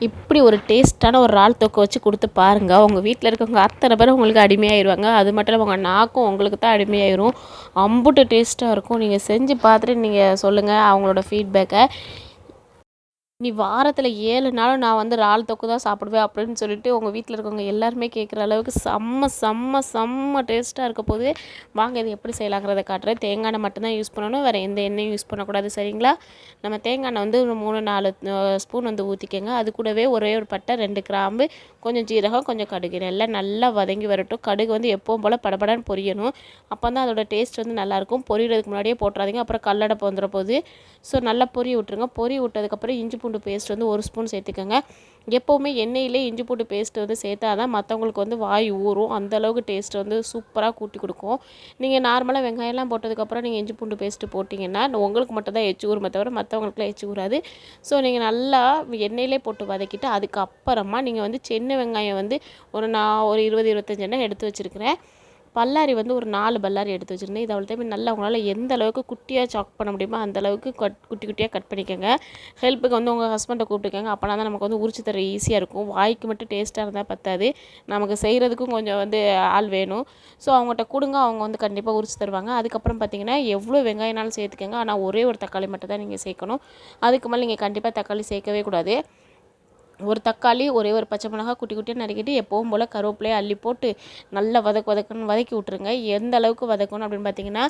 இப்படி ஒரு டேஸ்ட்டான ஒரு இறால் தொக்கு வச்சு கொடுத்து பாருங்கள் உங்கள் வீட்டில் இருக்கவங்க அத்தனை பேரும் உங்களுக்கு அடிமையாயிருவாங்க. அது மட்டும் இல்லாமல் உங்கள் நாக்கும் உங்களுக்கு தான் அடிமையாயிரும். அம்புட்டு டேஸ்ட்டாக இருக்கும். நீங்கள் செஞ்சு பார்த்துட்டு நீங்கள் சொல்லுங்கள் அவங்களோட ஃபீட்பேக்கை நீ வாரத்தில் ஏழு நாளும் நான் வந்து இறால் தொக்கு தான் சாப்பிடுவேன் அப்படின்னு சொல்லிட்டு உங்கள் வீட்டில் இருக்கவங்க எல்லாருமே கேட்குற அளவுக்கு செம்ம செம்ம செம்ம டேஸ்ட்டாக இருக்க போது வாங்க இது எப்படி செய்யலாங்கிறத காட்டுறேன். தேங்காய் எண்ணெய் மட்டும்தான் யூஸ் பண்ணணும். வேறு எந்த எண்ணெயும் யூஸ் பண்ணக்கூடாது சரிங்களா? நம்ம தேங்காய் எண்ணெய் வந்து ஒரு மூணு நாலு ஸ்பூன் வந்து ஊற்றிக்கங்க அது கூடவே ஒரே ஒரு பட்டை ரெண்டு கிராம்பு கொஞ்சம் ஜீரகம் கொஞ்சம் கடுகு. எல்லாம் நல்லா வதங்கி வரட்டும். கடுகு வந்து எப்பவும் போல் படபடன்னு பொரியணும். அப்போ தான் அதோட டேஸ்ட் வந்து நல்லாயிருக்கும் பொரியறதுக்கு முன்னாடியே போட்டுறாதீங்க. அப்புறம் கல்லடை வந்துட போகுது ஸோ நல்லா பொரிய விட்டுருங்க. பொரிய விட்டதுக்கப்புறம் இஞ்சி பூண்டு பேஸ்ட் வந்து ஒரு ஸ்பூன் சேர்த்துக்கோங்க. எப்போவுமே எண்ணெயிலே இஞ்சி பூண்டு பேஸ்ட் வந்து சேர்த்தா தான் மற்றவங்களுக்கு வந்து வாய் ஊறும். அந்தளவுக்கு டேஸ்ட் வந்து சூப்பராக கூட்டி கொடுக்கும். நீங்கள் நார்மலாக வெங்காயம்லாம் போட்டதுக்கப்புறம் நீங்கள் இஞ்சி பூண்டு பேஸ்ட்டு போட்டிங்கன்னா உங்களுக்கு மட்டும் தான் எச்சு ஊறுமே தவிர மற்றவங்களுக்குலாம் எச்சு ஊறாது. ஸோ நீங்கள் நல்லா எண்ணெயிலே போட்டு வதக்கிட்டு அதுக்கப்புறமா நீங்கள் வந்து சின்ன வெங்காயம் வந்து ஒரு நான் ஒரு இருபது இருபத்தஞ்சி எண்ணெய் எடுத்து வச்சுருக்கிறேன். பல்லாரி வந்து ஒரு நாலு பல்லாரி எடுத்து வச்சுருந்தேன். இது அவ்வளோத்தையுமே நல்லா உங்களால் எந்த அளவுக்கு குட்டியாக சாக் பண்ண முடியுமோ அந்த அளவுக்கு கட் குட்டி குட்டியாக கட் பண்ணிக்கோங்க. ஹெல்ப்புக்கு வந்து உங்கள் ஹஸ்பண்டை கூப்பிட்டுக்கோங்க. அப்போனா தான் நமக்கு வந்து உரிச்சு தர ஈஸியாக இருக்கும். வாய்க்கு மட்டும் டேஸ்ட்டாக இருந்தால் பத்தாது. நமக்கு செய்கிறதுக்கும் கொஞ்சம் வந்து ஆள் வேணும். ஸோ அவங்ககிட்ட கொடுங்க. அவங்க வந்து கண்டிப்பாக உரிச்சு தருவாங்க. அதுக்கப்புறம் பார்த்தீங்கன்னா எவ்வளோ வெங்காயம்னாலும் சேர்த்துக்கோங்க. ஆனால் ஒரே ஒரு தக்காளி மட்டும் தான் நீங்கள் சேர்க்கணும். அதுக்கு மேலே நீங்கள் கண்டிப்பாக தக்காளி சேர்க்கவே கூடாது. ஒரு தக்காளி ஒரே ஒரு பச்சை மிளகா குட்டி குட்டியாக நறுக்கிட்டு எப்போவும் போல் கருவேப்பிலையை அள்ளி போட்டு நல்லா வதக்கு வதக்குன்னு வதக்கி விட்ருங்க எந்த அளவுக்கு வதக்கணும் அப்படின்னு பார்த்தீங்கன்னா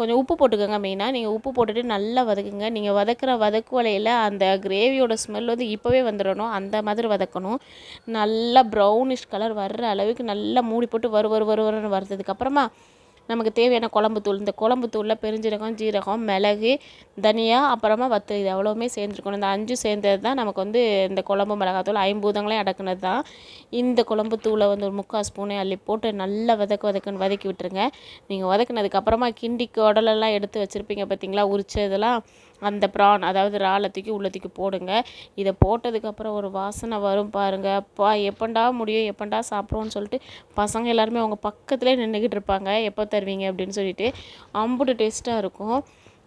கொஞ்சம் உப்பு போட்டுக்கோங்க மெயினாக நீங்கள் உப்பு போட்டுட்டு நல்லா வதக்குங்க. நீங்கள் வதக்குற வதக்கு வலையில் அந்த கிரேவியோட ஸ்மெல் வந்து இப்போவே வந்துடணும் அந்த மாதிரி வதக்கணும். நல்லா ப்ரௌனிஷ் கலர் வர்ற அளவுக்கு நல்லா மூடி போட்டு வறு வறு வறு வருன்னு வறுத்ததுக்கப்புறமா நமக்கு தேவையான குழம்பு தூள் இந்த குழம்பு தூளில் பெருஞ்சீரகம் ஜீரகம் மிளகு தனியா அப்புறமா வத்து இது எவ்வளோவுமே சேர்ந்துருக்கணும். இந்த அஞ்சு சேர்ந்தது தான் நமக்கு வந்து இந்த குழம்பு மிளகாத்தூள் ஐம்பூதங்களையும் அடக்குனது தான் இந்த குழம்பு தூளை வந்து ஒரு முக்கால் ஸ்பூனே அள்ளி போட்டு நல்லா வதக்க வதக்குன்னு வதக்கி விட்டுருங்க. நீங்கள் வதக்குனதுக்கப்புறமா கிண்டி குடலெல்லாம் எடுத்து வச்சுருப்பீங்க பார்த்தீங்களா உரிச்சதெல்லாம் அந்த ப்ரான் அதாவது இறாலை தூக்கி உள்ள தூக்கி போடுங்க. இதை போட்டதுக்கப்புறம் ஒரு வாசனை வரும் பாருங்கள் அப்பா எப்பண்டா முடியும்? எப்பண்டா சாப்பிடுவோன்னு சொல்லிட்டு பசங்க எல்லாருமே அவங்க பக்கத்துலேயே நின்றுக்கிட்டு இருப்பாங்க. எப்போ தருவீங்க அப்படின்னு சொல்லிட்டு அம்புட்டு டேஸ்ட்டாக இருக்கும்.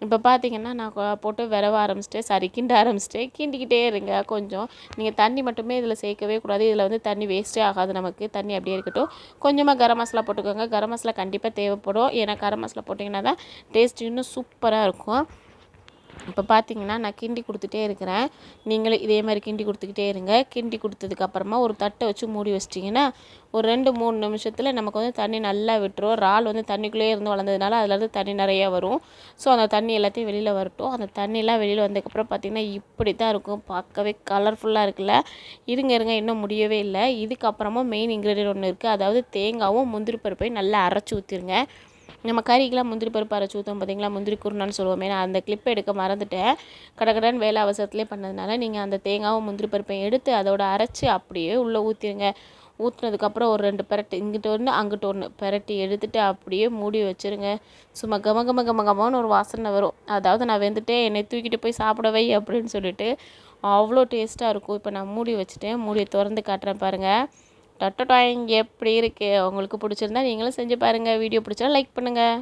இப்போ பார்த்தீங்கன்னா நான் போட்டு விரவ ஆரம்பிச்சிட்டேன். சரி கிண்ட ஆரம்பிச்சிட்டேன். கிண்டிக்கிட்டே இருங்க கொஞ்சம். நீங்கள் தண்ணி மட்டுமே இதில் சேர்க்கவே கூடாது. இதில் வந்து தண்ணி வேஸ்ட்டே ஆகாது நமக்கு. தண்ணி அப்படியே இருக்கட்டும். கொஞ்சமாக கரம் மசாலா போட்டுக்கோங்க. கரம் மசாலா கண்டிப்பாக தேவைப்படும். ஏன்னா கரம் மசாலா போட்டிங்கன்னா தான் டேஸ்ட் இன்னும் சூப்பராக இருக்கும். இப்போ பார்த்தீங்கன்னா நான் கிண்டி கொடுத்துட்டே இருக்கிறேன். நீங்களும் இதே மாதிரி கிண்டி கொடுத்துக்கிட்டே இருங்க. கிண்டி கொடுத்ததுக்கப்புறமா ஒரு தட்டை வச்சு மூடி வச்சிட்டிங்கன்னா ஒரு ரெண்டு மூணு நிமிஷத்தில் நமக்கு வந்து தண்ணி நல்லா விட்டுரும். இறால் வந்து தண்ணிக்குள்ளேயே இருந்து வளர்ந்ததுனால அதுலேருந்து தண்ணி நிறையா வரும். ஸோ அந்த தண்ணி எல்லாத்தையும் வெளியில் வரட்டும். அந்த தண்ணியெலாம் வெளியில் வந்ததுக்கப்புறம் பார்த்திங்கன்னா இப்படி தான் இருக்கும். பார்க்கவே கலர்ஃபுல்லாக இருக்குல்ல. இருங்க இருங்க இன்னும் முடியவே இல்லை. இதுக்கப்புறமா மெயின் இன்க்ரீடியன்ட் ஒன்று இருக்குது அதாவது தேங்காவும் முந்திரி பருப்பையும் நல்லா அரைச்சி ஊற்றிருங்க நம்ம கறிக்கெலாம் முந்திரி பருப்பு அரைச்சி ஊற்றோம் பார்த்தீங்களா முந்திரி குருணான்னு சொல்லுவோமே. நான் அந்த கிளிப் எடுக்க மறந்துட்டேன். கடகடன் வேலை அவசரத்துலேயே பண்ணதுனால நீங்கள் அந்த தேங்காவும் முந்திரி பருப்பையும் எடுத்து அதோட அரைச்சி அப்படியே உள்ளே ஊற்றிடுங்க ஊற்றுனதுக்கப்புறம் ஒரு ரெண்டு பெரட்டு இங்கிட்ட ஒன்று அங்கிட்ட ஒன்று பெரட்டி எடுத்துகிட்டு அப்படியே மூடி வச்சுருங்க. சும்மா கம கம கம கமன்னு ஒரு வாசனை வரும். அதாவது நான் வெந்துட்டேன் என்னை தூக்கிட்டு போய் சாப்பிட வை அப்படின்னு சொல்லிட்டு அவ்வளோ டேஸ்ட்டாக இருக்கும். இப்போ நான் மூடி வச்சுட்டேன். மூடியை திறந்து காட்டுறேன் பாருங்கள் டொட்டோ டாயிங் எப்படி இருக்குது உங்களுக்கு பிடிச்சிருந்தா நீங்களும் செஞ்சு பாருங்கள் வீடியோ பிடிச்சா லைக் பண்ணுங்கள்